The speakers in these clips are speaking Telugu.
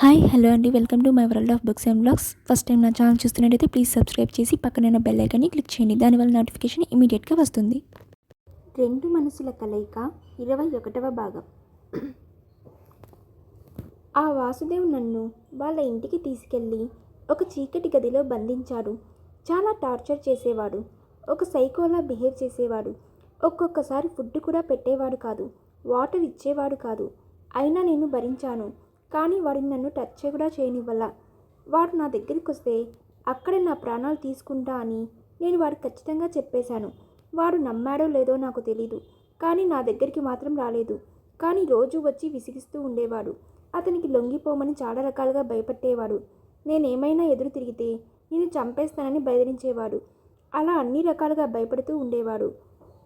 హాయ్ హలో అండి. Welcome to my world of books and blogs. First time నా ఛానల్ చూస్తున్నట్టయితే ప్లీజ్ సబ్స్క్రైబ్ చేసి పక్కన బెల్ ఐకాన్ని క్లిక్ చేయండి. దానివల్ల నోటిఫికేషన్ ఇమీడియట్గా వస్తుంది. రెండు మనసుల కలయిక ఇరవై ఒకటవ భాగం. ఆ వాసుదేవ్ నన్ను వాళ్ళ ఇంటికి తీసుకెళ్ళి ఒక చీకటి గదిలో బంధించాడు. చాలా టార్చర్ చేసేవాడు. ఒక సైకోలా బిహేవ్ చేసేవాడు. ఒక్కొక్కసారి ఫుడ్ కూడా పెట్టేవాడు కాదు. వాటర్ ఇచ్చేవాడు కాదు. అయినా నేను భరించాను. కానీ వాడిని నన్ను టచ్ కూడా చేయనివ్వాల. వాడు నా దగ్గరికి వస్తే అక్కడే నా ప్రాణాలు తీసుకుంటా అని నేను వాడికి ఖచ్చితంగా చెప్పేశాను. వాడు నమ్మాడో లేదో నాకు తెలీదు. కానీ నా దగ్గరికి మాత్రం రాలేదు. కానీ రోజు వచ్చి విసిగిస్తూ ఉండేవాడు. అతనికి లొంగిపోమని చాలా రకాలుగా భయపెట్టేవాడు. నేనేమైనా ఎదురు తిరిగితే నేను చంపేస్తానని బెదిరించేవాడు. అలా అన్ని రకాలుగా భయపడుతూ ఉండేవాడు.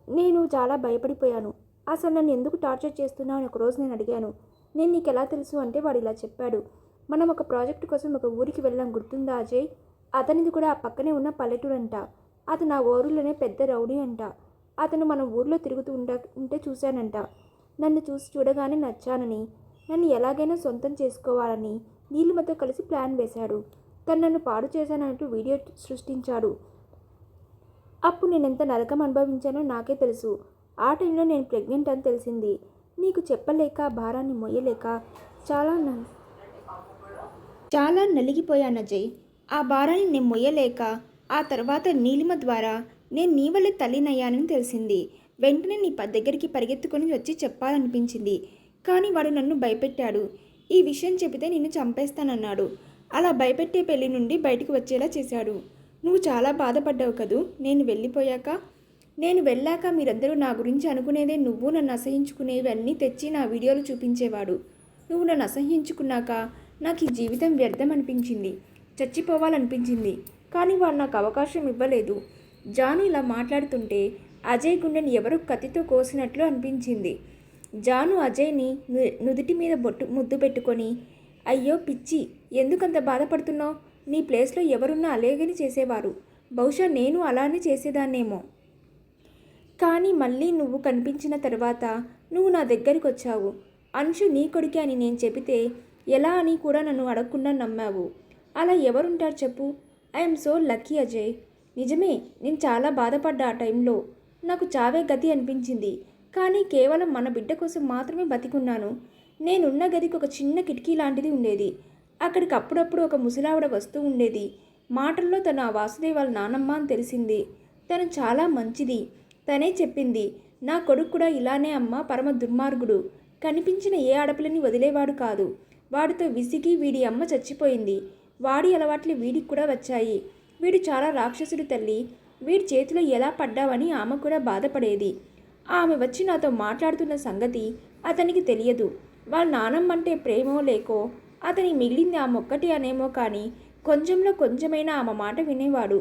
నేను చాలా భయపడిపోయాను. అసలు నన్ను ఎందుకు టార్చర్ చేస్తున్నావు అని ఒకరోజు నేను అడిగాను. నేను నీకు ఎలా తెలుసు అంటే వాడు ఇలా చెప్పాడు. మనం ఒక ప్రాజెక్ట్ కోసం ఒక ఊరికి వెళ్ళాం గుర్తుందా అజయ్? అతనిది కూడా ఆ పక్కనే ఉన్న పల్లెటూరు అంట అతను ఆ ఊరిలోనే పెద్ద రౌడీ అంట. అతను మన ఊర్లో తిరుగుతూ ఉండ ఉంటే చూశానంట. నన్ను చూసి చూడగానే నచ్చానని. నన్ను ఎలాగైనా సొంతం చేసుకోవాలని నీలిమతో కలిసి ప్లాన్ వేశాడు. తను నన్ను పాడు చేశానంటూ వీడియో సృష్టించాడు. అప్పుడు నేను ఎంత నరకం అనుభవించానో నాకే తెలుసు. ఆ టైంలో నేను ప్రెగ్నెంట్ అని తెలిసింది. నీకు చెప్పలేక భారాన్ని మొయ్యలేక చాలా న చాలా నలిగిపోయాను అజయ్. ఆ భారాన్ని నేను మొయ్యలేక ఆ తర్వాత నీలిమ ద్వారా నేను నీ వల్ల తల్లినయ్యానని తెలిసింది. వెంటనే నీ దగ్గరికి పరిగెత్తుకొని వచ్చి చెప్పాలనిపించింది. కానీ వాడు నన్ను భయపెట్టాడు. ఈ విషయం చెబితే నిన్ను చంపేస్తానన్నాడు. అలా భయపెట్టే పెళ్ళి నుండి బయటకు వచ్చేలా చేశాడు. నువ్వు చాలా బాధపడ్డావు కదూ? నేను వెళ్ళిపోయాక నేను వెళ్ళాక మీరందరూ నా గురించి అనుకునేదే నువ్వు నన్ను అసహించుకునేవన్నీ తెచ్చి నా వీడియోలు చూపించేవాడు. నువ్వు నన్ను అసహించుకున్నాక నాకు ఈ జీవితం వ్యర్థం అనిపించింది చచ్చిపోవాలనిపించింది. కానీ వాడు నాకు అవకాశం ఇవ్వలేదు. జాను ఇలా మాట్లాడుతుంటే అజయ్ గుండెని ఎవరో కత్తితో కోసినట్లు అనిపించింది. జాను అజయ్ని ను- నుదుటి మీద బొట్టు ముద్దు పెట్టుకొని అయ్యో పిచ్చి ఎందుకంత బాధపడుతున్నావు? నీ ప్లేస్లో ఎవరున్నా అలేగని చేసేవారు. బహుశా నేను అలానే చేసేదాన్నేమో. కానీ మళ్ళీ నువ్వు కనిపించిన తర్వాత నువ్వు నా దగ్గరికి వచ్చావు. అంశు నీ కొడుకే అని నేను చెబితే ఎలా అని కూడా నన్ను అడగకుండా నమ్మావు. అలా ఎవరుంటారు చెప్పు. ఐఎమ్ సో లక్కీ అజయ్ నిజమే నేను చాలా బాధపడ్డా ఆ టైంలో. నాకు చావే గతి అనిపించింది. కానీ కేవలం మన బిడ్డ కోసం మాత్రమే బతికున్నాను. నేనున్న గదికి ఒక చిన్న కిటికీ లాంటిది ఉండేది. అక్కడికి అప్పుడప్పుడు ఒక ముసలావిడ వస్తూ ఉండేది. మాటల్లో తను ఆ వాసుదేవ్ వాళ్ళ నానమ్మ అని తెలిసింది. తను చాలా మంచిది. తనే చెప్పింది నా కొడుకు కూడా ఇలానే అమ్మ పరమ దుర్మార్గుడు. కనిపించిన ఏ ఆడపిల్లని వదిలేవాడు కాదు. వాడితో విసిగి వీడి అమ్మ చచ్చిపోయింది. వాడి అలవాట్లు వీడికి కూడా వచ్చాయి. వీడు చాలా రాక్షసుడు తల్లి. వీడి చేతిలో ఎలా పడ్డావని ఆమె కూడా బాధపడేది. ఆమె వచ్చి నాతో మాట్లాడుతున్న సంగతి అతనికి తెలియదు. వాళ్ళ నానమ్మంటే ప్రేమో లేకో అతనికి మిగిలింది ఆమె ఒక్కటి అనేమో కానీ కొంచెంలో కొంచెమైనా ఆమె మాట వినేవాడు.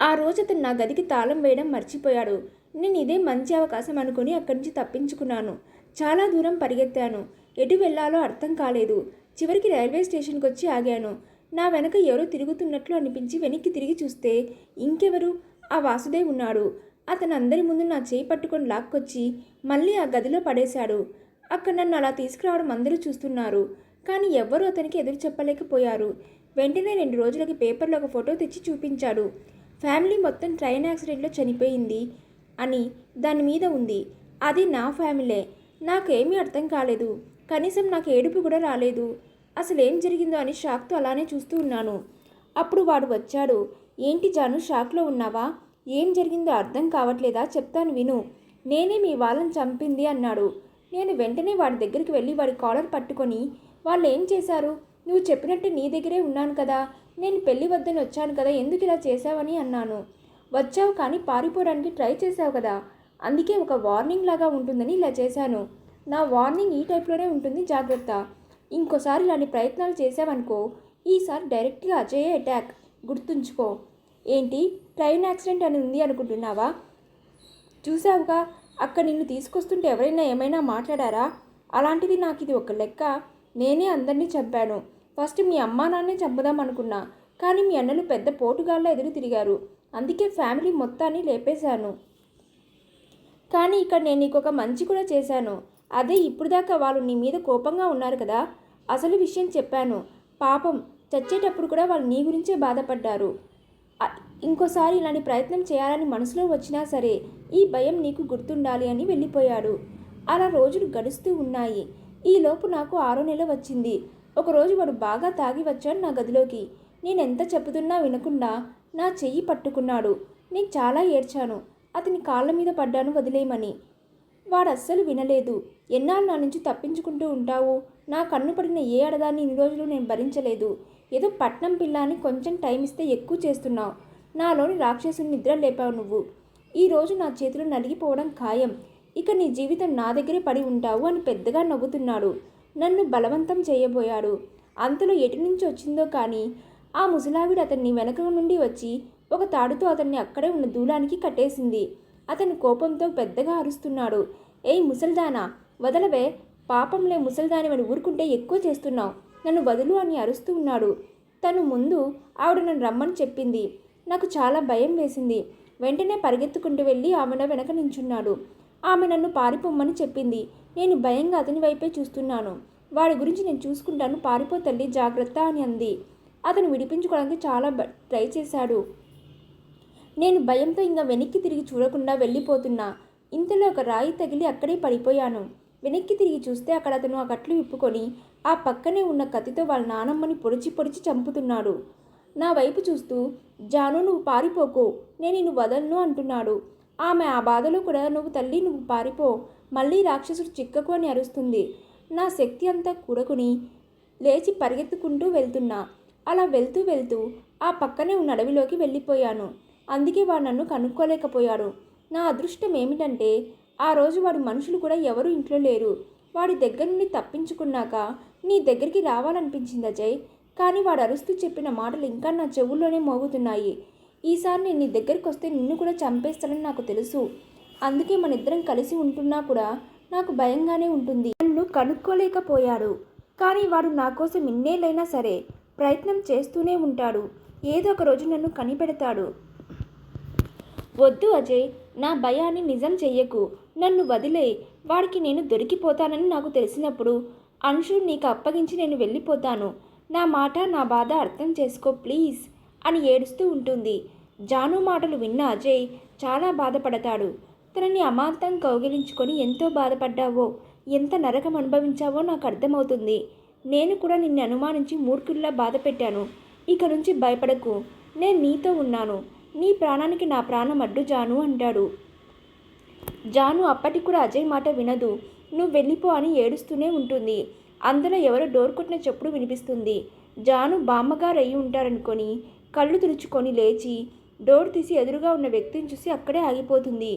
ఆ రోజు అతను నా గదికి తాళం వేయడం మర్చిపోయాడు. నేను ఇదే మంచి అవకాశం అనుకుని అక్కడి నుంచి తప్పించుకున్నాను. చాలా దూరం పరిగెత్తాను. ఎటు వెళ్ళాలో అర్థం కాలేదు. చివరికి రైల్వే స్టేషన్కి వచ్చి ఆగాను. నా వెనక ఎవరో తిరుగుతున్నట్లు అనిపించి వెనక్కి తిరిగి చూస్తే ఇంకెవరు? ఆ వాసుదేవ్ ఉన్నాడు. అతను అందరి ముందు నా చేయి పట్టుకొని లాక్కొచ్చి మళ్ళీ ఆ గదిలో పడేశాడు. అక్కడ నన్ను అలా తీసుకురావడం అందరూ చూస్తున్నారు. కానీ ఎవ్వరూ అతనికి ఎదురు చెప్పలేకపోయారు. వెంటనే రెండు రోజులకి పేపర్లో ఒక ఫోటో తెచ్చి చూపించాడు. ఫ్యామిలీ మొత్తం ట్రైన్ యాక్సిడెంట్లో చనిపోయింది అని దాని మీద ఉంది. అది నా ఫ్యామిలీ. నాకేమీ అర్థం కాలేదు. కనీసం నాకు ఏడుపు కూడా రాలేదు. అసలు ఏం జరిగిందో అని షాక్తో అలానే చూస్తూ ఉన్నాను. అప్పుడు వాడు వచ్చాడు. ఏంటి జాను షాక్లో ఉన్నావా? ఏం జరిగిందో అర్థం కావట్లేదా? చెప్తాను విను. నేనే మీ వాళ్ళని చంపింది అన్నాడు. నేను వెంటనే వాడి దగ్గరికి వెళ్ళి వాడి కాలర్ పట్టుకొని వాళ్ళు ఏం చేశారు? నువ్వు చెప్పినట్టు నీ దగ్గరే ఉన్నాను కదా. నేను పెళ్ళి వద్దని వచ్చాను కదా. ఎందుకు ఇలా చేశావని అన్నాను. వచ్చావు కానీ పారిపోవడానికి ట్రై చేశావు కదా. అందుకే ఒక వార్నింగ్ లాగా ఉంటుందని ఇలా చేశాను. నా వార్నింగ్ ఈ టైప్లోనే ఉంటుంది. జాగ్రత్త. ఇంకోసారి ఇలాంటి ప్రయత్నాలు చేసావనుకో ఈసారి డైరెక్ట్గా అజయ్ అటాక్. గుర్తుంచుకో. ఏంటి? ట్రైన్ యాక్సిడెంట్ అని ఉంది అనుకుంటున్నావా? చూసావుగా అక్కడ నిన్ను తీసుకొస్తుంటే ఎవరైనా ఏమైనా మాట్లాడారా? అలాంటిది నాకు ఇది ఒక లెక్క. నేనే అందరినీ చంపాను. ఫస్ట్ మీ అమ్మా నాన్నే చంపుదాం అనుకున్నా కానీ మీ అన్నలు పెద్ద పోటుగాళ్ళ ఎదురు తిరిగారు. అందుకే ఫ్యామిలీ మొత్తాన్ని లేపేశాను. కానీ ఇక్కడ నేను నీకు ఒక మంచి కూడా చేశాను. అదే ఇప్పుడు దాకా వాళ్ళు నీ మీద కోపంగా ఉన్నారు కదా. అసలు విషయం చెప్పాను. పాపం చచ్చేటప్పుడు కూడా వాళ్ళు నీ గురించే బాధపడ్డారు. ఇంకోసారి ఇలాంటి ప్రయత్నం చేయాలని మనసులో వచ్చినా సరే ఈ భయం నీకు గుర్తుండాలి అని వెళ్ళిపోయాడు. అలా రోజులు గడుస్తూ ఉన్నాయి. ఈలోపు నాకు ఆరో నెల వచ్చింది. ఒకరోజు వాడు బాగా తాగి వచ్చాడు నా గదిలోకి. నేను ఎంత చెప్పుతున్నా వినకుండా నా చెయ్యి పట్టుకున్నాడు. నేను చాలా ఏడ్చాను. అతని కాళ్ళ మీద పడ్డాను వదిలేయమని. వాడు అస్సలు వినలేదు. ఎన్నాళ్ళు నా నుంచి తప్పించుకుంటూ ఉంటావు? నా కన్ను పడిన ఏ అడదాన్ని ఇన్ని రోజులు నేను భరించలేదు. ఏదో పట్నం పిల్లాని కొంచెం టైం ఇస్తే ఎక్కువ చేస్తున్నావు. నాలోని రాక్షసుని నిద్ర లేపావు నువ్వు. ఈరోజు నా చేతులు నలిగిపోవడం ఖాయం. ఇక నీ జీవితం నా దగ్గరే పడి ఉంటావు అని పెద్దగా నవ్వుతున్నాడు. నన్ను బలవంతం చేయబోయాడు. అంతలో ఎటు నుంచి వచ్చిందో కానీ ఆ ముసలావిడ అతన్ని వెనక నుండి వచ్చి ఒక తాడుతో అతన్ని అక్కడే ఉన్న దూలానికి కట్టేసింది. అతని కోపంతో పెద్దగా అరుస్తున్నాడు. ఏయ్ ముసల్దానా వదలవే. పాపంలే ముసల్దానివని ఊరుకుంటే ఎక్కువ చేస్తున్నావు. నన్ను వదులు అని అరుస్తూ ఉన్నాడు. తను ముందు ఆవిడ నన్ను రమ్మని చెప్పింది. నాకు చాలా భయం వేసింది. వెంటనే పరిగెత్తుకుంటూ వెళ్ళి ఆమె వెనక నించున్నాడు. ఆమె నన్ను పారిపోమ్మని చెప్పింది. నేను భయంగా అతని వైపే చూస్తున్నాను. వాడి గురించి నేను చూసుకుంటాను. పారిపో తల్లి జాగ్రత్త అని అంది. అతను విడిపించుకోవడానికి చాలా ట్రై చేశాడు. నేను భయంతో ఇంకా వెనక్కి తిరిగి చూడకుండా వెళ్ళిపోతున్నా. ఇంతలో ఒక రాయి తగిలి అక్కడే పడిపోయాను. వెనక్కి తిరిగి చూస్తే అక్కడ అతను ఆ కట్లు విప్పుకొని ఆ పక్కనే ఉన్న కత్తితో వాళ్ళ నానమ్మని పొడిచి పొడిచి చంపుతున్నాడు. నా వైపు చూస్తూ జాను నువ్వు పారిపోకు. నేను నిన్ను వదలను అంటున్నాడు. ఆమె ఆ బాధలో కూడా నువ్వు తల్లి నువ్వు పారిపో. మళ్ళీ రాక్షసుడు చిక్కకు అని అరుస్తుంది. నా శక్తి అంతా కూడకుని లేచి పరిగెత్తుకుంటూ వెళ్తున్నా. అలా వెళ్తూ వెళ్తూ ఆ పక్కనే ఉన్న అడవిలోకి వెళ్ళిపోయాను. అందుకే వాడు నన్ను కనుక్కోలేకపోయాడు. నా అదృష్టం ఏమిటంటే ఆ రోజు వాడి మనుషులు కూడా ఎవరు ఇంట్లో లేరు. వాడి దగ్గర నుండి తప్పించుకున్నాక నీ దగ్గరికి రావాలనిపించింది అజయ్ కానీ వాడు అరుస్తూ చెప్పిన మాటలు ఇంకా నా చెవుల్లోనే మోగుతున్నాయి. ఈసారి నేను నీ దగ్గరికి వస్తే నిన్ను కూడా చంపేస్తానని నాకు తెలుసు. అందుకే మన ఇద్దరం కలిసి ఉంటున్నా కూడా నాకు భయంగానే ఉంటుంది. నన్ను కనుక్కోలేకపోయాడు. కానీ వాడు నా కోసం ఇన్నేళ్ళైనా సరే ప్రయత్నం చేస్తూనే ఉంటాడు. ఏదో ఒక రోజు నన్ను కనిపెడతాడు. వద్దు అజయ్ నా భయాన్ని నిజం చెయ్యకు. నన్ను వదిలే వాడికి నేను దొరికిపోతానని నాకు తెలిసినప్పుడు అంశు నీకు అప్పగించి నేను వెళ్ళిపోతాను. నా మాట నా బాధ అర్థం చేసుకో ప్లీజ్ అని ఏడుస్తూ ఉంటుంది. జాను మాటలు విన్న అజయ్ చాలా బాధపడతాడు. తనని అమాంతం కౌగిలించుకొని ఎంతో బాధపడ్డావో ఎంత నరకం అనుభవించావో నాకు అర్థమవుతుంది. నేను కూడా నిన్ను అనుమానించి మూర్ఖుల్లా బాధ పెట్టాను ఇక నుంచి భయపడకు. నేను నీతో ఉన్నాను. నీ ప్రాణానికి నా ప్రాణం అడ్డు జాను అంటాడు. జాను అప్పటికి కూడా అజయ్ మాట వినదు. నువ్వు వెళ్ళిపో అని ఏడుస్తూనే ఉంటుంది. అందులో ఎవరో డోర్ కొట్టిన చెప్పుడు వినిపిస్తుంది. జాను బామ్మగారు అయి ఉంటారనుకొని కళ్ళు తుడుచుకొని లేచి డోర్ తీసి ఎదురుగా ఉన్న వ్యక్తిని చూసి అక్కడే ఆగిపోతుంది.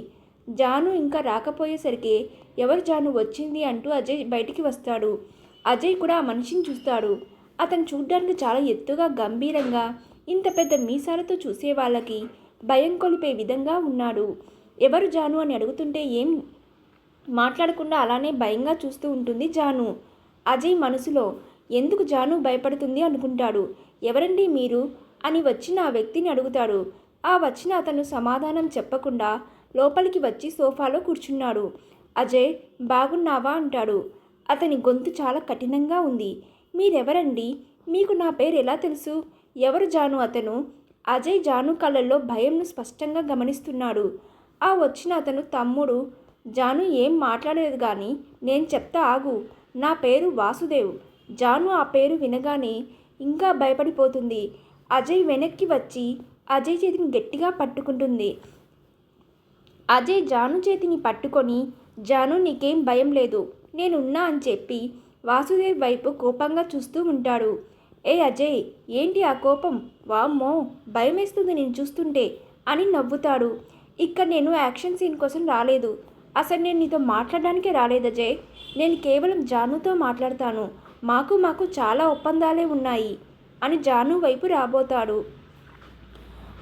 జాను ఇంకా రాకపోయేసరికి ఎవరు జాను వచ్చింది అంటూ అజయ్ బయటికి వస్తాడు. అజయ్ కూడా ఆ మనిషిని చూస్తాడు. అతను చూడ్డానికి చాలా ఎత్తుగా గంభీరంగా ఇంత పెద్ద మీసాలతో చూసే వాళ్ళకి భయం కొలిపే విధంగా ఉన్నాడు. ఎవరు జాను అని అడుగుతుంటే ఏం మాట్లాడకుండా అలానే భయంగా చూస్తూ ఉంటుంది జాను. అజయ్ మనసులో ఎందుకు జాను భయపడుతుంది అనుకుంటాడు? ఎవరండి మీరు? అని వచ్చిన ఆ వ్యక్తిని అడుగుతాడు. ఆ వచ్చిన అతను సమాధానం చెప్పకుండా లోపలికి వచ్చి సోఫాలో కూర్చున్నాడు. అజయ్ బాగున్నావా? అంటాడు. అతని గొంతు చాలా కఠినంగా ఉంది. మీరెవరండి? మీకు నా పేరు ఎలా తెలుసు? ఎవరు జాను అతను? అజయ్ జాను కళ్ళల్లో భయంను స్పష్టంగా గమనిస్తున్నాడు. ఆ వచ్చిన అతను తమ్ముడు. జాను ఏం మాట్లాడలేదు కానీ నేను చెప్తా ఆగు. నా పేరు వాసుదేవ్. జాను ఆ పేరు వినగానే ఇంకా భయపడిపోతుంది. అజయ్ వెనక్కి వచ్చి అజయ్ చేతిని గట్టిగా పట్టుకుంటుంది. అజయ్ జాను చేతిని పట్టుకొని జాను నీకేం భయం లేదు. నేనున్నా అని చెప్పి వాసుదేవ్ వైపు కోపంగా చూస్తూ ఉంటాడు. ఏ అజయ్ ఏంటి ఆ కోపం? వామ్మో భయమేస్తుంది నేను చూస్తుంటే అని నవ్వుతాడు. ఇక్కడ నేను యాక్షన్ సీన్ కోసం రాలేదు. అసలు నేను నీతో మాట్లాడడానికే రాలేదు అజయ్. నేను కేవలం జానుతో మాట్లాడతాను. మాకు మాకు చాలా ఒప్పందాలే ఉన్నాయి అని జాను వైపు రాబోతాడు.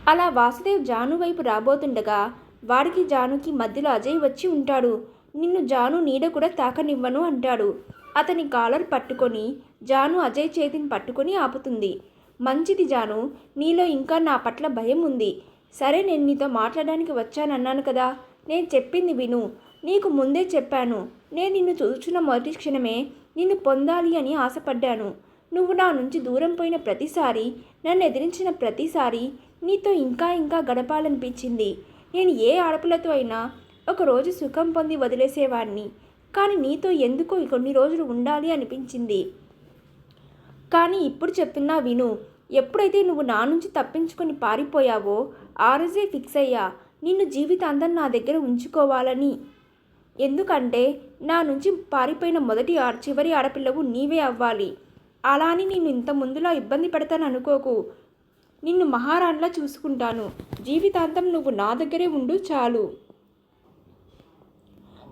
అలా వాసుదేవ్ జాను వైపు రాబోతుండగా వాడికి జానుకి మధ్యలో అజయ్ వచ్చి ఉంటాడు. నిన్ను జాను నీడ కూడా తాకనివ్వను అంటాడు. అతని కాలర్ పట్టుకొని జాను అజయ్ చేతిని పట్టుకొని ఆపుతుంది. మంచిది జాను నీలో ఇంకా నా పట్ల భయం ఉంది. సరే నేను నీతో మాట్లాడడానికి వచ్చానన్నాను కదా. నేను చెప్పింది విను. నీకు ముందే చెప్పాను. నేను నిన్ను చూచున్న మొదటి క్షణమే నిన్ను పొందాలి అని ఆశపడ్డాను. నువ్వు నా నుంచి దూరం పోయిన ప్రతిసారి నన్ను ఎదిరించిన ప్రతిసారి నీతో ఇంకా ఇంకా గడపాలనిపించింది. నేను ఏ ఆడపిల్లతో అయినా ఒకరోజు సుఖం పొంది వదిలేసేవాడిని. కానీ నీతో ఎందుకో కొన్ని రోజులు ఉండాలి అనిపించింది. కానీ ఇప్పుడు చెప్తున్నా విను. ఎప్పుడైతే నువ్వు నా నుంచి తప్పించుకొని పారిపోయావో ఆ రోజే ఫిక్స్ అయ్యా. నిన్ను జీవితాంతం నా దగ్గర ఉంచుకోవాలని. ఎందుకంటే నా నుంచి పారిపోయిన మొదటి ఆ చివరి ఆడపిల్లవు నీవే అవ్వాలి. అలా అని నేను ఇంత ముందులా ఇబ్బంది పెడతాను అనుకోకు నిన్ను మహారాణిలా చూసుకుంటాను. జీవితాంతం నువ్వు నా దగ్గరే ఉండు చాలు.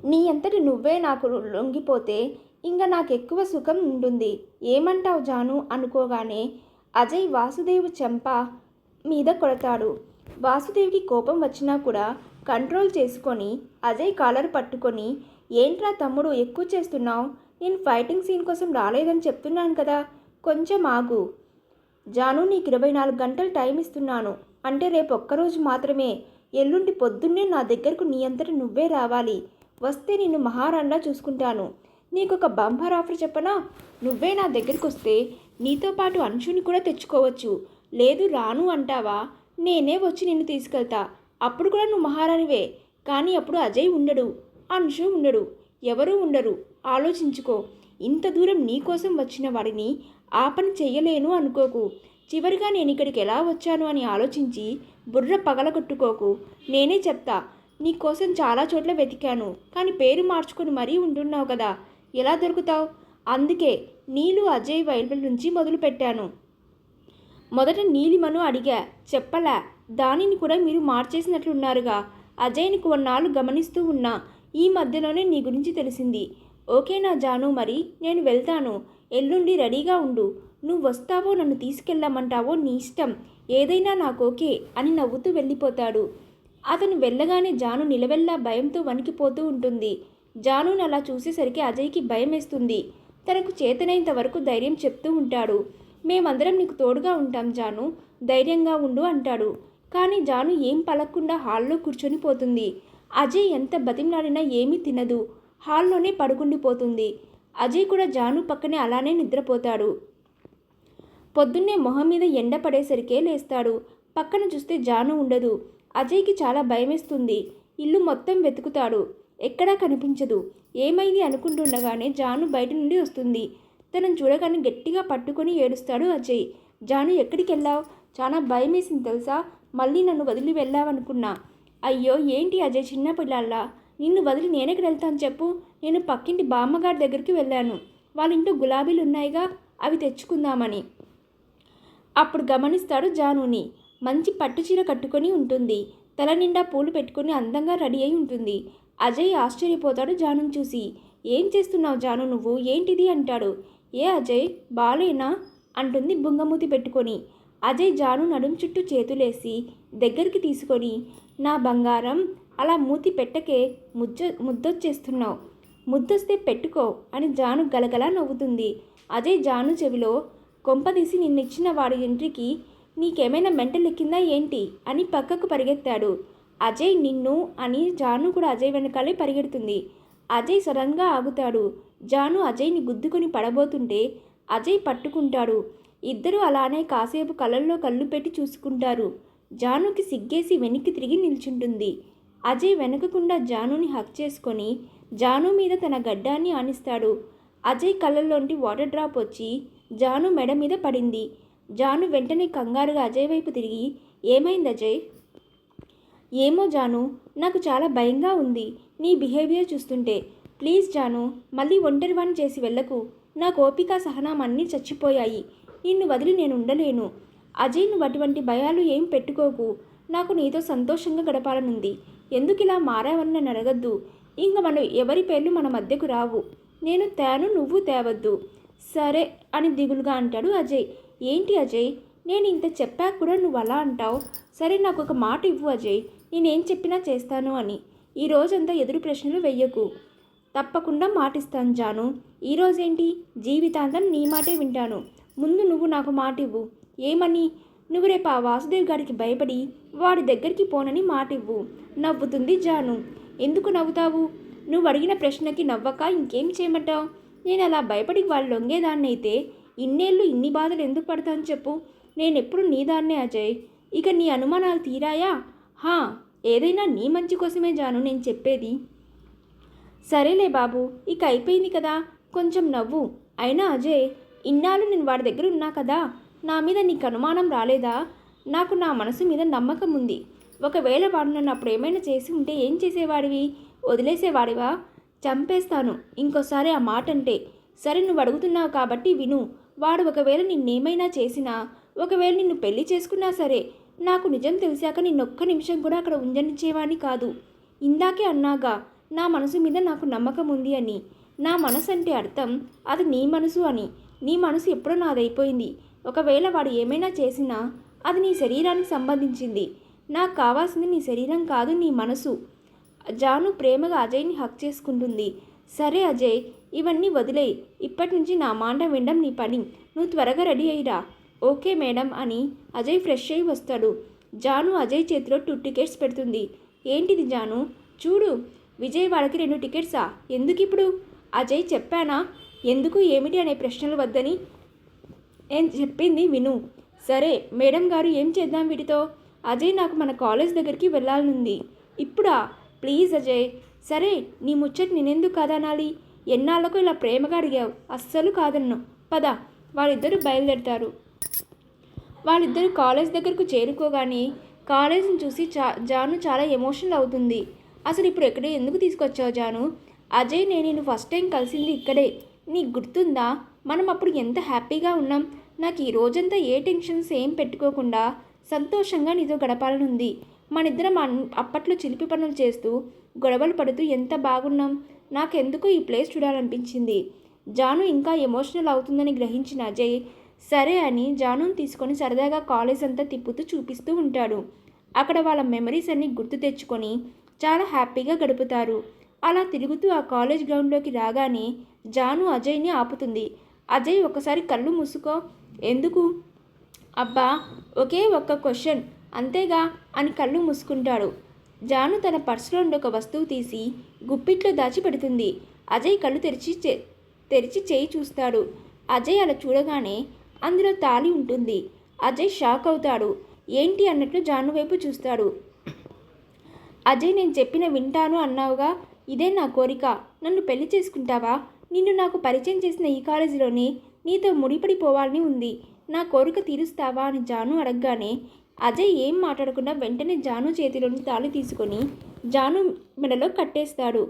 నీ అంతటి నువ్వే నాకు లొంగిపోతే ఇంకా నాకు ఎక్కువ సుఖం ఉంటుంది. ఏమంటావు జాను? అనుకోగానే అజయ్ వాసుదేవ్ చెంప మీద కొడతాడు. వాసుదేవ్కి కోపం వచ్చినా కూడా కంట్రోల్ చేసుకొని అజయ్ కాలర్ పట్టుకొని ఏంట్రా తమ్ముడు ఎక్కువ చేస్తున్నావు? నేను ఫైటింగ్ సీన్ కోసం రాలేదని చెప్తున్నాను కదా. కొంచెం ఆగు. జాను నీకు ఇరవై నాలుగు గంటలు టైం ఇస్తున్నాను. అంటే రేపు ఒక్కరోజు మాత్రమే. ఎల్లుండి పొద్దున్నే నా దగ్గరకు నీ అంతట నువ్వే రావాలి. వస్తే నిన్ను మహారాణిలా చూసుకుంటాను. నీకు ఒక బంపర్ ఆఫర్ చెప్పనా? నువ్వే నా దగ్గరికి వస్తే నీతో పాటు అంశుని కూడా తెచ్చుకోవచ్చు. లేదు రాను అంటావా? నేనే వచ్చి నిన్ను తీసుకెళ్తా. అప్పుడు కూడా నువ్వు మహారాణివే. కానీ అప్పుడు అజయ్ ఉండడు. అంశు ఉండడు. ఎవరూ ఉండరు. ఆలోచించుకో. ఇంత దూరం నీకోసం వచ్చిన వాడిని ఆ పని చెయ్యలేను అనుకోకు. చివరిగా నేను ఇక్కడికి ఎలా వచ్చాను అని ఆలోచించి బుర్ర పగలగొట్టుకోకు. నేనే చెప్తా నీకోసం చాలా చోట్ల వెతికాను కానీ పేరు మార్చుకొని మరీ ఉంటున్నావు కదా ఎలా దొరుకుతావు? అందుకే నీలు అజయ్ వైల్బల్ నుంచి మొదలుపెట్టాను. మొదట నీలిమను అడిగా చెప్పలా దానిని కూడా మీరు మార్చేసినట్లున్నారుగా. అజయ్ని కొన్నాళ్ళు గమనిస్తూ ఉన్నా ఈ మధ్యలోనే నీ గురించి తెలిసింది. ఓకేనా జాను మరి నేను వెళ్తాను. ఎల్లుండి రెడీగా ఉండు. నువ్వు వస్తావో నన్ను తీసుకెళ్ళమంటావో నీ ఇష్టం. ఏదైనా నాకు ఓకే అని నవ్వుతూ వెళ్ళిపోతాడు. అతను వెళ్ళగానే జాను నిలవెల్లా భయంతో వణికిపోతూ ఉంటుంది. జానుని అలా చూసేసరికి అజయ్కి భయం వేస్తుంది తనకు చేతనైనంత వరకు ధైర్యం చెప్తూ ఉంటాడు. మేమందరం నీకు తోడుగా ఉంటాం జాను. ధైర్యంగా ఉండు అంటాడు. కానీ జాను ఏం పలక్కుండా హాల్లో కూర్చొని పోతుంది. అజయ్ ఎంత బతిమలాడినా ఏమీ తినదు. హాల్లోనే పడుకుండిపోతుంది. అజయ్ కూడా జాను పక్కనే అలానే నిద్రపోతాడు. పొద్దున్నే మొహం మీద ఎండ పడేసరికే లేస్తాడు. పక్కన చూస్తే జాను ఉండదు. అజయ్కి చాలా భయమేస్తుంది. ఇల్లు మొత్తం వెతుకుతాడు. ఎక్కడా కనిపించదు. ఏమైంది అనుకుంటుండగానే జాను బయట నుండి వస్తుంది. తనను చూడగానే గట్టిగా పట్టుకొని ఏడుస్తాడు అజయ్. జాను ఎక్కడికి వెళ్ళావు? చాలా భయమేసింది తెలుసా? మళ్ళీ నన్ను వదిలి వెళ్ళావనుకున్నా. అయ్యో ఏంటి అజయ్ చిన్న పిల్లల్లా? నిన్ను వదిలి నేనెక్కడ వెళ్తాను చెప్పు? నేను పక్కింటి బామ్మగారి దగ్గరికి వెళ్ళాను. వాళ్ళ ఇంట్లో గులాబీలు ఉన్నాయిగా అవి తెచ్చుకుందామని. అప్పుడు గమనిస్తాడు జానుని. మంచి పట్టుచీర కట్టుకొని ఉంటుంది. తల నిండా పూలు పెట్టుకుని అందంగా రెడీ అయి ఉంటుంది. అజయ్ ఆశ్చర్యపోతాడు జానుని చూసి. ఏం చేస్తున్నావు జాను నువ్వు? ఏంటిది? అంటాడు. ఏ అజయ్ బాలేనా? అంటుంది బుంగమూతి పెట్టుకొని. అజయ్ జాను నడుం చుట్టూ చేతులేసి దగ్గరికి తీసుకొని నా బంగారం అలా మూతి పెట్టకే ముజ్జ ముద్దొచ్చేస్తున్నావు. ముద్దొస్తే పెట్టుకో అని జాను గలగలా నవ్వుతుంది. అజయ్ జాను చెవిలో కొంపదీసి నిన్నిచ్చిన వాడి ఇంటికి నీకేమైనా మెంటల్ ఎక్కిందా ఏంటి? అని పక్కకు పరిగెత్తాడు. అజయ్ నిన్ను అని జాను కూడా అజయ్ వెనకాలే పరిగెడుతుంది. అజయ్ సడన్గా ఆగుతాడు. జాను అజయ్ని గుద్దుకొని పడబోతుంటే అజయ్ పట్టుకుంటాడు. ఇద్దరూ అలానే కాసేపు కళ్ళల్లో కళ్ళు పెట్టి చూసుకుంటారు. జానుకి సిగ్గేసి వెనక్కి తిరిగి నిల్చుంటుంది. అజయ్ వెనకకుండా జానుని హక్ చేసుకొని జాను మీద తన గడ్డాన్ని ఆనిస్తాడు. అజయ్ కళ్ళల్లోంటి వాటర్ డ్రాప్ వచ్చి జాను మెడ మీద పడింది. జాను వెంటనే కంగారుగా అజయ్ వైపు తిరిగి ఏమైంది అజయ్? ఏమో జాను నాకు చాలా భయంగా ఉంది నీ బిహేవియర్ చూస్తుంటే. ప్లీజ్ జాను మళ్ళీ ఒంటరి వాణి చేసి వెళ్ళకు. నా ఓపిక సహనం అన్నీ చచ్చిపోయాయి. నిన్ను వదిలి నేను ఉండలేను. అజయ్ నువ్వు అటువంటి భయాలు ఏం పెట్టుకోకు. నాకు నీతో సంతోషంగా గడపాలనుంది. ఎందుకు ఇలా మారావని నన్ను అడగద్దు. ఇంక మనం ఎవరి పేర్లు మన మధ్యకు రావు. నేను తేను నువ్వు తేవద్దు. సరే అని దిగులుగా అంటాడు అజయ్. ఏంటి అజయ్? నేను ఇంత చెప్పాక కూడా నువ్వు అలా అంటావు? సరే నాకు ఒక మాట ఇవ్వు అజయ్. నేనేం చెప్పినా చేస్తాను అని. ఈ రోజంతా ఎదురు ప్రశ్నలు వెయ్యకు. తప్పకుండా మాటిస్తాను జాను. ఈరోజేంటి జీవితాంతం నీ మాటే వింటాను. ముందు నువ్వు నాకు మాట ఇవ్వు. ఏమని? నువ్వు రేపు ఆ వాసుదేవ్ గారికి భయపడి వాడి దగ్గరికి పోనని మాట ఇవ్వు నవ్వుతుంది జాను. ఎందుకు నవ్వుతావు? నువ్వు అడిగిన ప్రశ్నకి నవ్వక ఇంకేం చేయమంటావు? నేను అలా భయపడి వాళ్ళు లొంగేదాన్ని అయితే ఇన్నేళ్ళు ఇన్ని బాధలు ఎందుకు పడతాను చెప్పు. నేను ఎప్పుడు నీ దాన్నే అజయ్. ఇక నీ అనుమానాలు తీరాయా? హా ఏదైనా నీ మంచి కోసమే జాను నేను చెప్పేది. సరేలే బాబు ఇక అయిపోయింది కదా. కొంచెం నవ్వు. అయినా అజయ్ ఇన్నాళ్ళు నేను వాడి దగ్గర ఉన్నా కదా? నా మీద నీకు అనుమానం రాలేదా? నాకు నా మనసు మీద నమ్మకం ఉంది. ఒకవేళ వాడు నన్ను అప్పుడు ఏమైనా చేసి ఉంటే ఏం చేసేవాడివి? వదిలేసేవాడివా? చంపేస్తాను. ఇంకోసారి ఆ మాట అంటే సరే నువ్వు అడుగుతున్నావు కాబట్టి విను. వాడు ఒకవేళ నిన్నేమైనా చేసినా ఒకవేళ నిన్ను పెళ్ళి చేసుకున్నా సరే నాకు నిజం తెలిసాక నిన్నొక్క నిమిషం కూడా అక్కడ ఉంజనిచ్చేవాడిని కాదు. ఇందాకే అన్నాగా నా మనసు మీద నాకు నమ్మకం ఉంది అని. నా మనసు అంటే అర్థం అది నీ మనసు అని. నీ మనసు ఎప్పుడో నాదైపోయింది. ఒకవేళ వాడు ఏమైనా చేసినా అది నీ శరీరానికి సంబంధించింది. నాకు కావాల్సింది నీ శరీరం కాదు నీ మనసు. జాను ప్రేమగా అజయ్ని హక్ చేసుకుంటుంది. సరే అజయ్ ఇవన్నీ వదిలేయి. ఇప్పటి నుంచి నా మాట వినడం నీ పని. నువ్వు త్వరగా రెడీ అయ్యిరా. ఓకే మేడం అని అజయ్ ఫ్రెష్ అయ్యి వస్తాడు. జాను అజయ్ చేతిలో టూ టికెట్స్ పెడుతుంది. ఏంటిది జాను? చూడు విజయవాడకి రెండు టికెట్సా? ఎందుకు ఇప్పుడు అజయ్ చెప్పానా? ఎందుకు ఏమిటి అనే ప్రశ్నలు వద్దని నేను చెప్పింది విను. సరే మేడం గారు ఏం చేద్దాం వీటితో? అజయ్ నాకు మన కాలేజ్ దగ్గరికి వెళ్ళాలనుంది. ఇప్పుడా? ప్లీజ్ అజయ్. సరే నీ ముచ్చట నేనెందుకు కాదనాలి? ఎన్నాళ్ళకు ఇలా ప్రేమగా అడిగావు. అస్సలు కాదన్ను. పద వాళ్ళిద్దరూ బయలుదేరుతారు. వాళ్ళిద్దరూ కాలేజ్ దగ్గరకు చేరుకోగానే కాలేజీని చూసి చా జాను చాలా ఎమోషనల్ అవుతుంది. అసలు ఇప్పుడు ఎక్కడ ఎందుకు తీసుకొచ్చావు జాను? అజయ్ నేను ఫస్ట్ టైం కలిసింది ఇక్కడే. నీకు గుర్తుందా? మనం అప్పుడు ఎంత హ్యాపీగా ఉన్నాం? నాకు ఈ రోజంతా ఏ టెన్షన్స్ ఏం పెట్టుకోకుండా సంతోషంగా నీతో గడపాలనుంది. మనిద్దరం అన్- అప్పట్లో చిలిపి పనులు చేస్తూ గొడవలు పడుతూ ఎంత బాగున్నాం? నాకెందుకు ఈ ప్లేస్ చూడాలనిపించింది. జాను ఇంకా ఎమోషనల్ అవుతుందని గ్రహించిన అజయ్ సరే అని జానుని తీసుకొని సరదాగా కాలేజ్ అంతా తిప్పుతూ చూపిస్తూ ఉంటాడు. అక్కడ వాళ్ళ మెమరీస్ అన్ని గుర్తు తెచ్చుకొని చాలా హ్యాపీగా గడుపుతారు. అలా తిరుగుతూ ఆ కాలేజ్ గ్రౌండ్లోకి రాగానే జాను అజయ్ని ఆపుతుంది. అజయ్ ఒకసారి కళ్ళు మూసుకో. ఎందుకు? అబ్బా ఒకే ఒక్క క్వశ్చన్. అంతేగా అని కళ్ళు మూసుకుంటాడు. జాను తన పర్సులో ఉండే ఒక వస్తువు తీసి గుప్పిట్లో దాచిపెడుతుంది. అజయ్ కళ్ళు తెరిచి చే- తెరిచి చేయి చూస్తాడు. అజయ్ అలా చూడగానే అందులో తాళి ఉంటుంది. అజయ్ షాక్ అవుతాడు. ఏంటి అన్నట్లు జాను వైపు చూస్తాడు. అజయ్ నేను చెప్పిన వింటాను అన్నావుగా. ఇదే నా కోరిక. నన్ను పెళ్ళి చేసుకుంటావా? నిన్ను నాకు పరిచయం చేసిన ఈ కాలేజీలోనే నీతో ముడిపడిపోవాలని ఉంది. నా కోరిక తీరుస్తావా అని జాను అడగగానే అజయ్ ఏం మాట్లాడకుండా వెంటనే జాను చేతిలోని తాళి తీసుకొని జాను మెడలో కట్టేస్తాడు.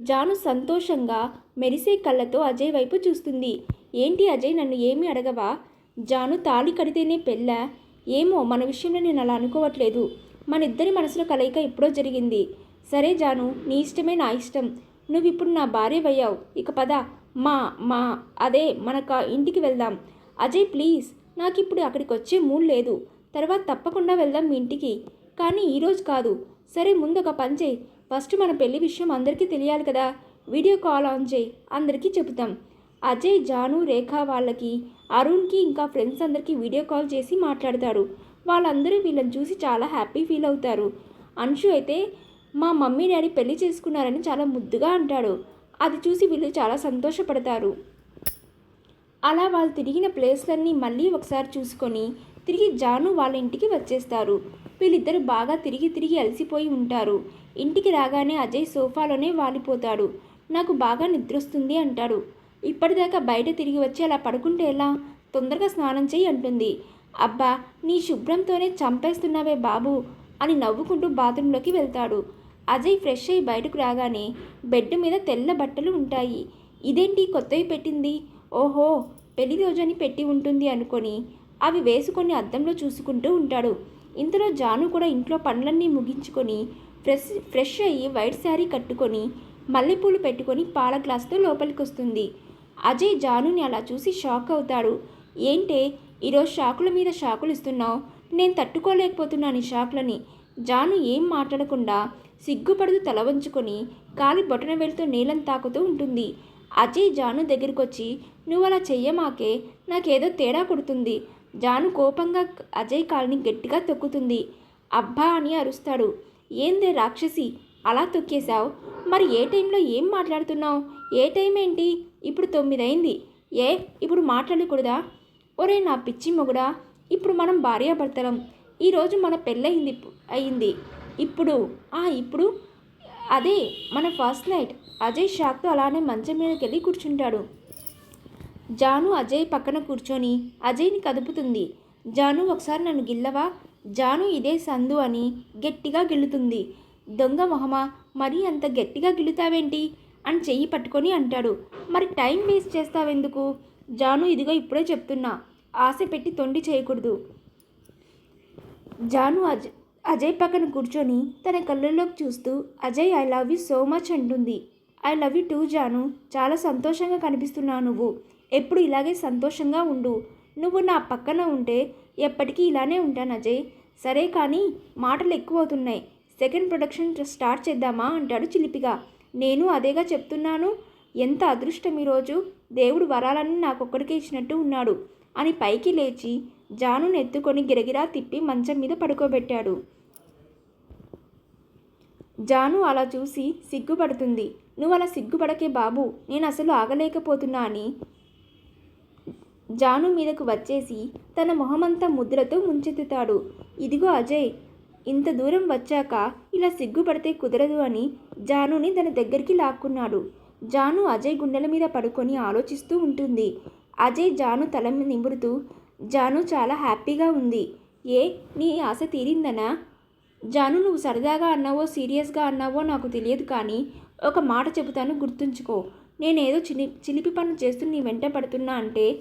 జాను సంతోషంగా మెరిసే కళ్ళతో అజయ్ వైపు చూస్తుంది. ఏంటి అజయ్ నన్ను ఏమి అడగవా? జాను తాళి కడితేనే పెళ్ళ? ఏమో మన విషయంలో నేను అలా అనుకోవట్లేదు. మన ఇద్దరి మనసులో కలయిక ఎప్పుడో జరిగింది. సరే జాను నీ ఇష్టమే నా ఇష్టం. నువ్వు ఇప్పుడు నా భార్యవయ్యావు. ఇక పద. మా మా అదే మనక ఇంటికి వెళ్దాం. అజయ్ ప్లీజ్. నాకు ఇప్పుడు అక్కడికి వచ్చే మూడ్ లేదు. తర్వాత తప్పకుండా వెళ్దాం మీ ఇంటికి. కానీ ఈరోజు కాదు. సరే ముందు ఒక పని చేయి. ఫస్ట్ మన పెళ్ళి విషయం అందరికీ తెలియాలి కదా. వీడియో కాల్ ఆన్ చేయి. అందరికీ చెబుతాం. అజయ్ జాను రేఖ వాళ్ళకి అరుణ్కి ఇంకా ఫ్రెండ్స్ అందరికీ వీడియో కాల్ చేసి మాట్లాడతారు. వాళ్ళందరూ వీళ్ళని చూసి చాలా హ్యాపీ ఫీల్ అవుతారు. అంశు అయితే మా మమ్మీ డాడీ పెళ్ళి చేసుకున్నారని చాలా ముద్దుగా అంటాడు. అది చూసి వీళ్ళు చాలా సంతోషపడతారు. అలా వాళ్ళు తిరిగిన ప్లేస్లన్నీ మళ్ళీ ఒకసారి చూసుకొని తిరిగి జాను వాళ్ళ ఇంటికి వచ్చేస్తారు. వీళ్ళిద్దరు బాగా తిరిగి తిరిగి అలసిపోయి ఉంటారు. ఇంటికి రాగానే అజయ్ సోఫాలోనే వాలిపోతాడు. నాకు బాగా నిద్రొస్తుంది అంటాడు. ఇప్పటిదాకా బయట తిరిగి వచ్చి అలా పడుకుంటే ఎలా? తొందరగా స్నానం చేయి అంటుంది. అబ్బా నీ శుభ్రంతోనే చంపేస్తున్నావే బాబు అని నవ్వుకుంటూ బాత్రూంలోకి వెళ్తాడు. అజయ్ ఫ్రెష్ అయి బయటకు రాగానే బెడ్ మీద తెల్ల బట్టలు ఉంటాయి. ఇదేంటి కొత్తవి పెట్టింది? ఓహో పెళ్ళి రోజని పెట్టి ఉంటుంది అనుకొని అవి వేసుకొని అద్దంలో చూసుకుంటూ ఉంటాడు. ఇంతలో జాను కూడా ఇంట్లో పనులన్నీ ముగించుకొని ఫ్రెష్ ఫ్రెష్ అయ్యి వైట్ శారీ కట్టుకొని మల్లెపూలు పెట్టుకొని పాల గ్లాస్తో లోపలికి వస్తుంది అజయ్ జానుని అలా చూసి షాక్ అవుతాడు. ఏంటే ఈరోజు షాకుల మీద షాకులు ఇస్తున్నావు? నేను తట్టుకోలేకపోతున్నాను ఈ షాకులని. జాను ఏం మాట్లాడకుండా సిగ్గుపడుతూ తల వంచుకొని కాలి బొటన వెళ్తూ నీలం తాకుతూ ఉంటుంది. అజయ్ జాను దగ్గరికి వచ్చి నువ్వు అలా చెయ్యమాకే నాకేదో తేడా కొడుతుంది జాను కోపంగా అజయ్ కాలిని గట్టిగా తొక్కుతుంది. అబ్బా అని అరుస్తాడు. ఏందే రాక్షసి అలా తొక్కేశావు? మరి ఏ టైంలో ఏం మాట్లాడుతున్నావు? ఏ టైం ఏంటి ఇప్పుడు తొమ్మిదైంది. ఏ ఇప్పుడు మాట్లాడకూడదా? ఒరే నా పిచ్చి మొగుడా ఇప్పుడు మనం భార్యాభర్తలం. ఈరోజు మన పెళ్ళయింది అయింది. ఇప్పుడు ఆ ఇప్పుడు అదే మన ఫస్ట్ నైట్. అజయ్ షాక్తో అలానే మంచం మీదకి వెళ్ళి కూర్చుంటాడు. జాను అజయ్ పక్కన కూర్చొని అజయ్ని కదుపుతుంది. జాను ఒకసారి నన్ను గిల్లవా? జాను ఇదే సందు అని గట్టిగా గిల్లుతుంది. దొంగ మొహమా? మరీ అంత గట్టిగా గిల్లుతావేంటి? అని చెయ్యి పట్టుకొని అంటాడు. మరి టైం వేస్ట్ చేస్తావెందుకు? జాను ఇదిగో ఇప్పుడే చెప్తున్నా. ఆశ పెట్టి తొండి చేయకూడదు. జాను అజయ్ అజయ్ పక్కన కూర్చొని తన కళ్ళల్లోకి చూస్తూ Ajay I love you so much అంటుంది. I love you too Janu. చాలా సంతోషంగా కనిపిస్తున్నావు నువ్వు. ఎప్పుడు ఇలాగే సంతోషంగా ఉండు. నువ్వు నా పక్కన ఉంటే ఎప్పటికీ ఇలానే ఉంటాను అజయ్. సరే కానీ మాటలు ఎక్కువ అవుతున్నాయి సెకండ్ ప్రొడక్షన్ స్టార్ట్ చేద్దామా? అంటాడు చిలిపిగా. నేను అదేగా చెప్తున్నాను. ఎంత అదృష్టం ఈరోజు. దేవుడు వరాలని నాకొక్కడికే ఇచ్చినట్టు ఉన్నాడు అని పైకి లేచి జానును ఎత్తుకొని గిరగిరా తిప్పి మంచం మీద పడుకోబెట్టాడు. జాను అలా చూసి సిగ్గుపడుతుంది. నువ్వు అలా సిగ్గుపడకే బాబు నేను అసలు ఆగలేకపోతున్నా అని. జాను మీదకు వచ్చేసి తన మొహమంతా ముద్రతో ముంచెత్తుతాడు. ఇదిగో అజయ్ ఇంత దూరం వచ్చాక ఇలా సిగ్గుపడితే కుదరదు అని జానుని తన దగ్గరికి లాక్కున్నాడు. జాను అజయ్ గుండెల మీద పడుకొని ఆలోచిస్తూ ఉంటుంది. అజయ్ జాను తల నిమురుతూ జాను చాలా హ్యాపీగా ఉంది. ఏ నీ ఆశ తీరిందనా? జాను నువ్వు సరదాగా అన్నావో సీరియస్గా అన్నావో నాకు తెలియదు కానీ ఒక మాట చెబుతాను గుర్తుంచుకో. నేనేదో చిలి చిలిపి పనులు చేస్తూ నీ వెంట పడుతున్నా అంటే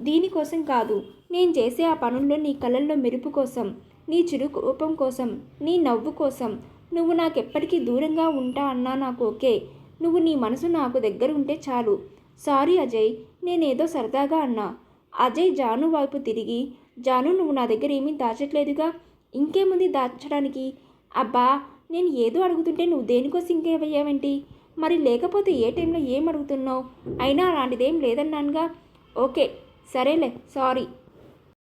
దీనికోసం కాదు. నేను చేసే ఆ పనుల్లో నీ కళ్ళల్లో మెరుపు కోసం నీ చిరు కోపం కోసం నీ నవ్వు కోసం. నువ్వు నాకెప్పటికీ దూరంగా ఉంటా అన్నా నాకు ఓకే. నువ్వు నీ మనసు నాకు దగ్గర ఉంటే చాలు. సారీ అజయ్ నేనేదో సరదాగా అన్నా. అజయ్ జాను వైపు తిరిగి జాను నువ్వు నా దగ్గర ఏమీ దాచట్లేదుగా? ఇంకేముంది దాచడానికి? అబ్బా నేను ఏదో అడుగుతుంటే నువ్వు దేనికోసం ఇంకేవయ్యావేంటి మరి లేకపోతే ఏ టైంలో ఏం అడుగుతున్నావు? అయినా అలాంటిదేం లేదన్నానుగా. ఓకే సరేలే సారీ.